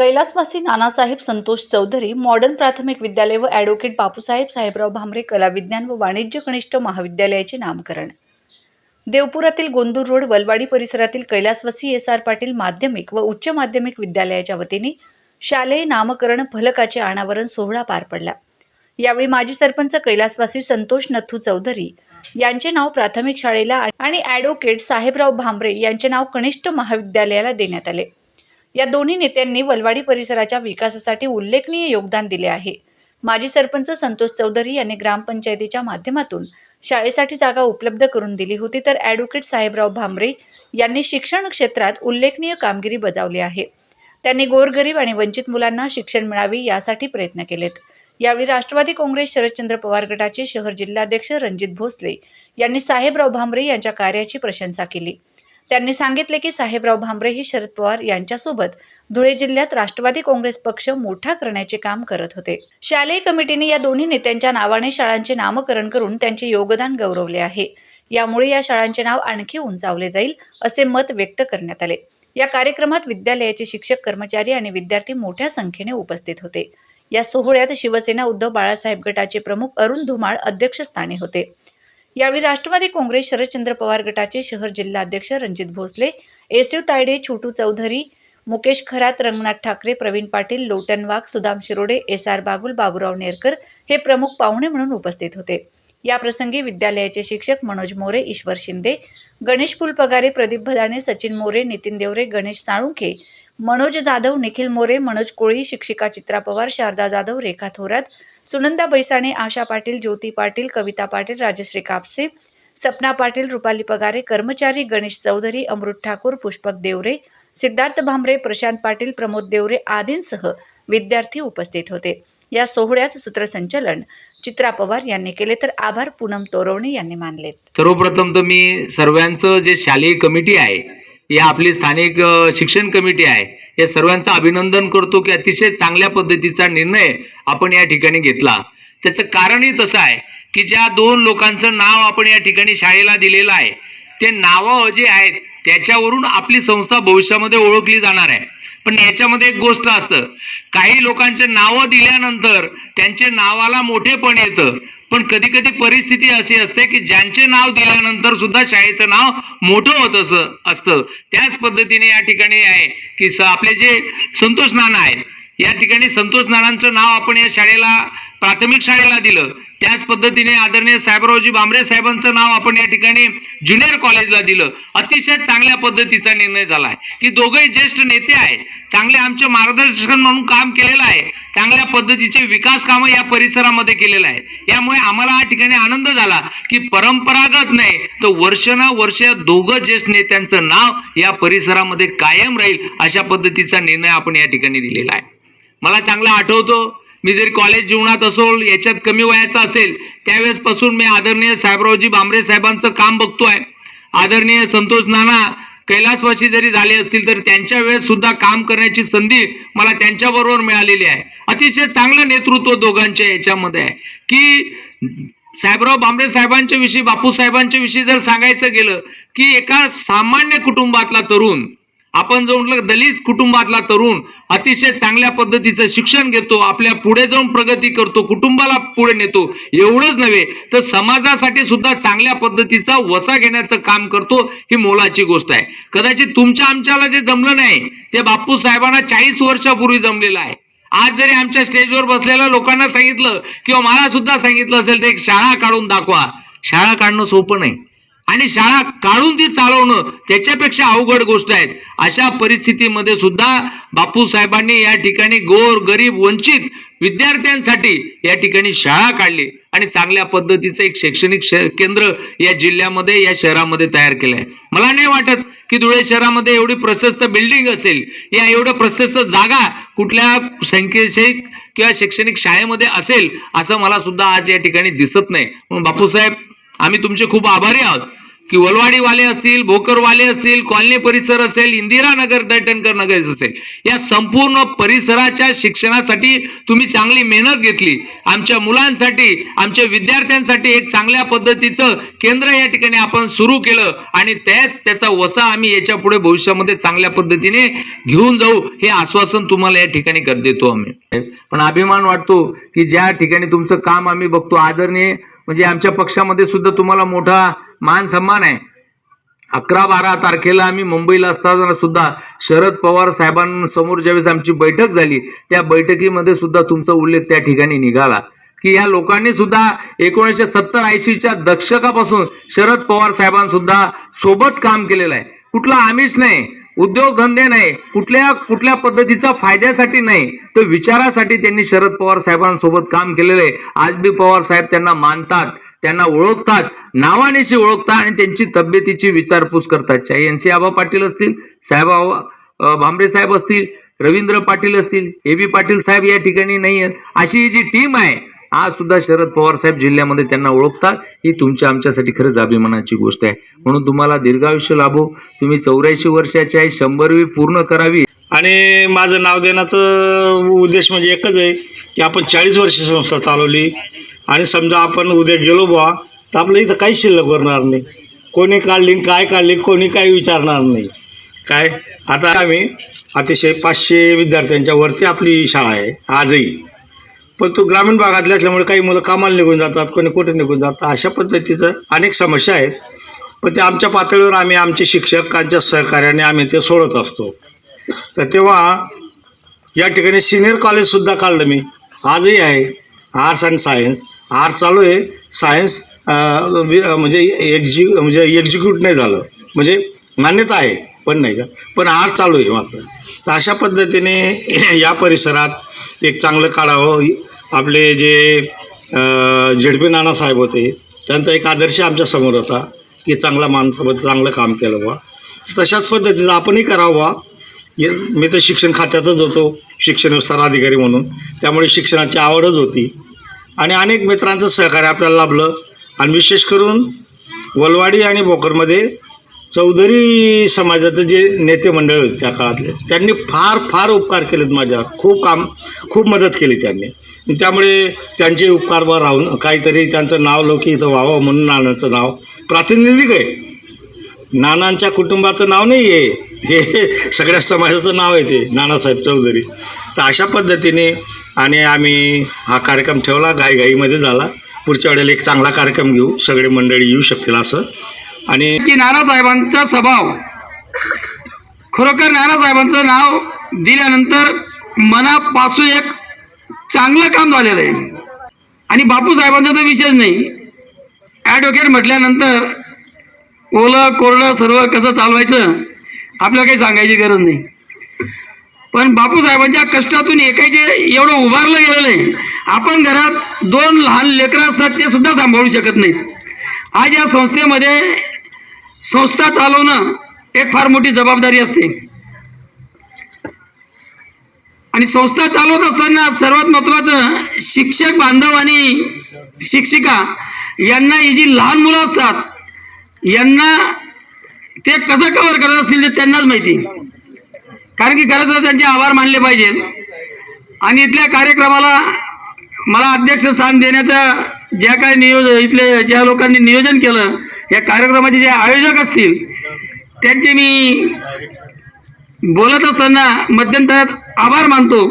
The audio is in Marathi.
कैलासवासी नानासाहेब संतोष चौधरी मॉडर्न प्राथमिक विद्यालय व ॲडव्होकेट बापूसाहेब साहेबराव भामरे कला विज्ञान व वाणिज्य कनिष्ठ महाविद्यालयाचे नामकरण. देवपुरातील गोंदूर रोड वलवाडी परिसरातील कैलासवासी एस आर पाटील माध्यमिक व उच्च माध्यमिक विद्यालयाच्या वतीने शालेय नामकरण फलकाचे अनावरण सोहळा पार पडला. यावेळी माजी सरपंच कैलासवासी संतोष नथू चौधरी यांचे नाव प्राथमिक शाळेला आणि ॲडव्होकेट साहेबराव भामरे यांचे नाव कनिष्ठ महाविद्यालयाला देण्यात आले. या दोन्ही नेत्यांनी वलवाडी परिसराच्या विकासासाठी उल्लेखनीय योगदान दिले आहे. माजी सरपंच संतोष चौधरी यांनी ग्रामपंचायतीच्या माध्यमातून शाळेसाठी जागा उपलब्ध करून दिली होती तर ॲडव्होकेट साहेबराव भांबरे यांनी शिक्षण क्षेत्रात उल्लेखनीय कामगिरी बजावली आहे. त्यांनी गोरगरीब आणि वंचित मुलांना शिक्षण मिळावे यासाठी प्रयत्न केलेत. यावेळी राष्ट्रवादी काँग्रेस शरदचंद्र पवार गटाचे शहर जिल्हाध्यक्ष रणजित भोसले यांनी साहेबराव भांबरे यांच्या कार्याची प्रशंसा केली. त्यांनी सांगितले की साहेबराव भांबरे हे शरद पवार यांच्यासोबत धुळे जिल्ह्यात राष्ट्रवादी काँग्रेस पक्ष मोठा करण्याचे काम करत होते. शालेय कमिटीने या दोन्ही नेत्यांच्या नावाने शाळांचे नामकरण करून त्यांचे योगदान गौरवले आहे. यामुळे या शाळांचे नाव आणखी उंचावले जाईल असे मत व्यक्त करण्यात आले. या कार्यक्रमात विद्यालयाचे शिक्षक कर्मचारी आणि विद्यार्थी मोठ्या संख्येने उपस्थित होते. या सोहळ्यात शिवसेना उद्धव बाळासाहेब गटाचे प्रमुख अरुण धुमाळ अध्यक्षस्थानी होते. यावेळी राष्ट्रवादी काँग्रेस शरदचंद्र पवार गटाचे शहर जिल्हाध्यक्ष Ranjit Bhosale S U Tayade Chhotu Chaudhari Mukesh Kharat Ranganath Thackeray Pravin Patil Lotan Wagh Sudam Shirode S R Bagul Baburao Nerkar हे प्रमुख पाहुणे म्हणून उपस्थित होते. या प्रसंगी विद्यालयाचे शिक्षक मनोज मोरे ईश्वर शिंदे गणेश फुलपगारे प्रदीप भदाणे सचिन मोरे नितीन देवरे गणेश साळुंखे मनोज जाधव निखिल मोरे मनोज कोळी शिक्षिका चित्रा पवार शारदा जाधव रेखा थोरात सुनंदा बैसाणे आशा पाटील ज्योती पाटील कविता पाटील राजश्री कापसे सपना पाटील रुपाली पगारे कर्मचारी गणेश चौधरी अमृत ठाकूर पुष्पक देवरे सिद्धार्थ भांबरे प्रशांत पाटील प्रमोद देवरे आदींसह विद्यार्थी उपस्थित होते. या सोहळ्यात सूत्रसंचालन चित्रा पवार यांनी केले तर आभार पूनम तोरवणे यांनी मानलेत. सर्वप्रथम तर मी सर्वांचं जे शालेय कमिटी आहे या आपली स्थानिक शिक्षण कमिटी आहे. या सर्वांचं अभिनंदन करतो की अतिशय चांगल्या पद्धतीचा निर्णय आपण या ठिकाणी घेतला. त्याचं कारणही तसं आहे की ज्या दोन लोकांचं नाव आपण या ठिकाणी शाळेला दिलेलं आहे ते नावं जे आहेत त्याच्यावरून आपली संस्था भविष्यामध्ये ओळखली जाणार आहे. पण याच्यामध्ये एक गोष्ट असतं. काही लोकांचे नावं दिल्यानंतर त्यांचे नावाला मोठेपण येतं. पण कधी कधी परिस्थिती अशी असते की ज्यांचे नाव दिल्यानंतर सुद्धा शाळेचं नाव मोठं होत असं असतं. त्याच पद्धतीने या ठिकाणी आहे की स आपले जे संतोष नाना आहेत या ठिकाणी संतोष नानांचं नाव आपण या शाळेला प्राथमिक शाळेला दिलं. त्याच पद्धतीने आदरणीय साहेबरावजी भांबरे साहेबांचं नाव आपण या ठिकाणी ज्युनियर कॉलेजला दिलं. अतिशय चांगल्या पद्धतीचा निर्णय झाला आहे की दोघंही ज्येष्ठ नेते आहेत. चांगले आमचे मार्गदर्शन म्हणून काम केलेलं आहे. चांगल्या पद्धतीचे विकास कामं या परिसरामध्ये केलेलं आहे. यामुळे आम्हाला या ठिकाणी आनंद झाला की परंपरागत नाही तर वर्ष दोघं ज्येष्ठ नेत्यांचं नाव या परिसरामध्ये कायम राहील अशा पद्धतीचा निर्णय आपण या ठिकाणी दिलेला आहे. मला चांगला आठवतो. मी जरी कॉलेज जीवनात असोल याच्यात कमी वयाचा असेल त्यावेळेसपासून मी आदरणीय साहेबरावजी भामरे साहेबांचं काम बघतो आहे आदरणीय संतोष नाना कैलासवासी जरी झाले असतील तर त्यांच्या वेळेस सुद्धा काम करण्याची संधी मला त्यांच्याबरोबर मिळालेली आहे. अतिशय चांगलं नेतृत्व दोघांच्या याच्यामध्ये आहे. की साहेबराव बांबरे साहेबांच्या विषयी बापू साहेबांच्या विषयी जर सांगायचं गेलं की एका सामान्य कुटुंबातला तरुण आपण जो म्हटलं दलित कुटुंबातला तरुण अतिशय चांगल्या पद्धतीचं शिक्षण घेतो आपल्या पुढे जाऊन प्रगती करतो कुटुंबाला पुढे नेतो एवढंच नव्हे तर समाजासाठी सुद्धा चांगल्या पद्धतीचा वसा घेण्याचं काम करतो ही मोलाची गोष्ट आहे. कदाचित तुमच्या आमच्याला जे जमलं नाही ते बापू साहेबांना चाळीस वर्षापूर्वी जमलेलं आहे. आज जरी आमच्या स्टेजवर बसलेल्या लोकांना सांगितलं किंवा मला सुद्धा सांगितलं असेल तर एक शाळा काढून दाखवा. शाळा काढणं सोपं नाही. आणि शाळा काढून ती चालवणं त्याच्यापेक्षा अवघड गोष्ट आहेत अशा परिस्थितीमध्ये सुद्धा बापू साहेबांनी या ठिकाणी गोर गरीब वंचित विद्यार्थ्यांसाठी या ठिकाणी शाळा काढली आणि चांगल्या पद्धतीचं एक शैक्षणिक केंद्र या जिल्ह्यामध्ये या शहरामध्ये तयार केलं आहे मला नाही वाटत की धुळे शहरामध्ये एवढी प्रशस्त बिल्डिंग असेल. या एवढं प्रशस्त जागा कुठल्या संख्येशी किंवा शैक्षणिक शाळेमध्ये असेल असं मला सुद्धा आज या ठिकाणी दिसत नाही. म्हणून बापूसाहेब आम्ही तुमचे खूप आभारी आहोत. की वलवाडीवाले असतील भोकरवाले असतील कॉलनी परिसर असेल इंदिरानगर दैटणकर नगर असेल या संपूर्ण परिसराच्या शिक्षणासाठी तुम्ही चांगली मेहनत घेतली. आमच्या मुलांसाठी आमच्या विद्यार्थ्यांसाठी एक चांगल्या पद्धतीचं केंद्र या ठिकाणी आपण सुरू केलं आणि त्याच त्याचा वसा आम्ही याच्यापुढे भविष्यामध्ये चांगल्या पद्धतीने घेऊन जाऊ हे आश्वासन तुम्हाला या ठिकाणी कर देतो आम्ही. पण अभिमान वाटतो की ज्या ठिकाणी तुमचं काम आम्ही बघतो आदरणीय म्हणजे आमच्या पक्षामध्ये सुद्धा तुम्हाला मोठा मान सन्मान आहे. अकरा बारा तारखेला आम्ही मुंबईला असताना सुद्धा शरद पवार साहेबांसमोर ज्यावेळेस आमची बैठक झाली त्या बैठकीमध्ये सुद्धा तुमचा उल्लेख त्या ठिकाणी निघाला. की या लोकांनी सुद्धा एकोणीसशे सत्तर ऐंशीच्या दशकापासून शरद पवार साहेबांसुद्धा सोबत काम केलेलं आहे. कुठला आमिष नाही. उद्योगधंदे नाही कुठल्या कुठल्या पद्धतीचा फायद्यासाठी नाही तर विचारासाठी त्यांनी शरद पवार साहेबांसोबत काम केलेलं. आहे आज बी पवार साहेब त्यांना मानतात त्यांना ओळखतात नावानेशी ओळखतात आणि त्यांची तब्येतीची विचारपूस करतात. चाहे एन सी आबा पाटील असतील साहेब भांबरे साहेब असतील रवींद्र पाटील असतील ए बी पाटील साहेब या ठिकाणी नाही आहेत अशी ही जी टीम आहे आज सुद्धा शरद पवार साहेब जिल्ह्यामध्ये त्यांना ओळखतात. ही तुमच्या आमच्यासाठी खरंच अभिमानाची गोष्ट आहे. म्हणून तुम्हाला दीर्घायुष्य लाभो. तुम्ही चौऱ्याऐंशी वर्षाचे आहे शंभरवी पूर्ण करावी. आणि माझं नाव देण्याचं उद्देश म्हणजे एकच आहे की आपण चाळीस वर्ष संस्था चालवली. आणि समजा आपण उद्या गेलो बुवा तर आपलं इथं काही शिल्लक भरणार नाही. कोणी काढली आणि काय काढली कोणी काही विचारणार नाही. काय? आता आम्ही अतिशय पाचशे विद्यार्थ्यांच्या वरती आपली शाळा आहे आजही. पण तो ग्रामीण भागातले असल्यामुळे काही मुलं कामाला निघून जातात कोणी कुठे निघून जातात अशा पद्धतीचं अनेक समस्या आहेत. पण ते आमच्या पातळीवर आम्ही आमचे शिक्षकांच्या सहकार्याने आम्ही ते सोडत असतो. तर तेव्हा या ठिकाणी सिनियर कॉलेजसुद्धा काढलं मी. आजही आहे. Arts and science. आर्ट्स चालू आहे. सायन्स म्हणजे एक्झि म्हणजे एक्झिक्यूट नाही झालं. म्हणजे मान्यता आहे पण नाही का? पण आर्ट चालू आहे मात्र. तर अशा पद्धतीने या परिसरात एक चांगलं काढावं आपले जे झेडपी नानासाहेब होते त्यांचा एक आदर्श आमच्यासमोर होता की चांगला माणसाबद्दल चांगलं काम केलं बा तशाच पद्धतीचं आपणही करावं ये- मी तर शिक्षण खात्यातच होतो शिक्षण विस्तार अधिकारी म्हणून. त्यामुळे शिक्षणाची आवडच होती. आणि अनेक मित्रांचं सहकार्य आपल्याला लाभलं. आणि विशेष करून वलवाडी आणि भोकरमध्ये चौधरी समाजाचं जे नेते मंडळ होते त्या काळातले त्यांनी फार फार उपकार केलेत माझ्या. खूप काम खूप मदत केली त्यांनी. त्यामुळे त्यांचे उपकार व राहून काहीतरी त्यांचं नाव इथं व्हावं म्हणून नानांचं नाव प्रातिनिधिक आहे. नानांच्या कुटुंबाचं नाव नाही आहे हे सगळ्या समाजाचं नाव आहे ते नानासाहेब चौधरी. तर अशा पद्धतीने आणि आम्ही हा कार्यक्रम ठेवला घाईघाईमध्ये झाला. पुढच्या वेळेला एक चांगला कार्यक्रम घेऊ सगळे मंडळी येऊ शकतील असं. आणि की नानासाहेबांचा स्वभाव. खरोखर नानासाहेबांचं नाव दिल्यानंतर मनापासून एक चांगलं काम झालेलं आहे. आणि बापूसाहेबांचा तर विशेष नाही. ॲडव्होकेट म्हटल्यानंतर ओलं कोरडं सर्व कसं चालवायचं आपल्याला काही सांगायची गरज नाही. पण बापूसाहेबांच्या कष्टातून एकाचे एवढं उभारलं गेलेलं आहे. आपण घरात दोन लहान लेकरं असतात ते सुद्धा सांभाळू शकत नाहीत. आज या संस्थेमध्ये संस्था चालवणं एक फार मोठी जबाबदारी असते. आणि संस्था चालवत असताना सर्वात महत्वाचं शिक्षक बांधव आणि शिक्षिका यांना ही जी लहान मुलं असतात यांना ते कसं कव्हर करत असतील ते त्यांनाच माहिती. कारण की खरं तर त्यांचे आभार मानले पाहिजेत. आणि इथल्या कार्यक्रमाला मला अध्यक्षस्थान देण्याचं ज्या काय नियोज इथले ज्या लोकांनी नियोजन केलं या कार्यक्रमाचे जे आयोजक असतील त्यांचे मी बोलत असताना मध्यंतरात आभार मानतो.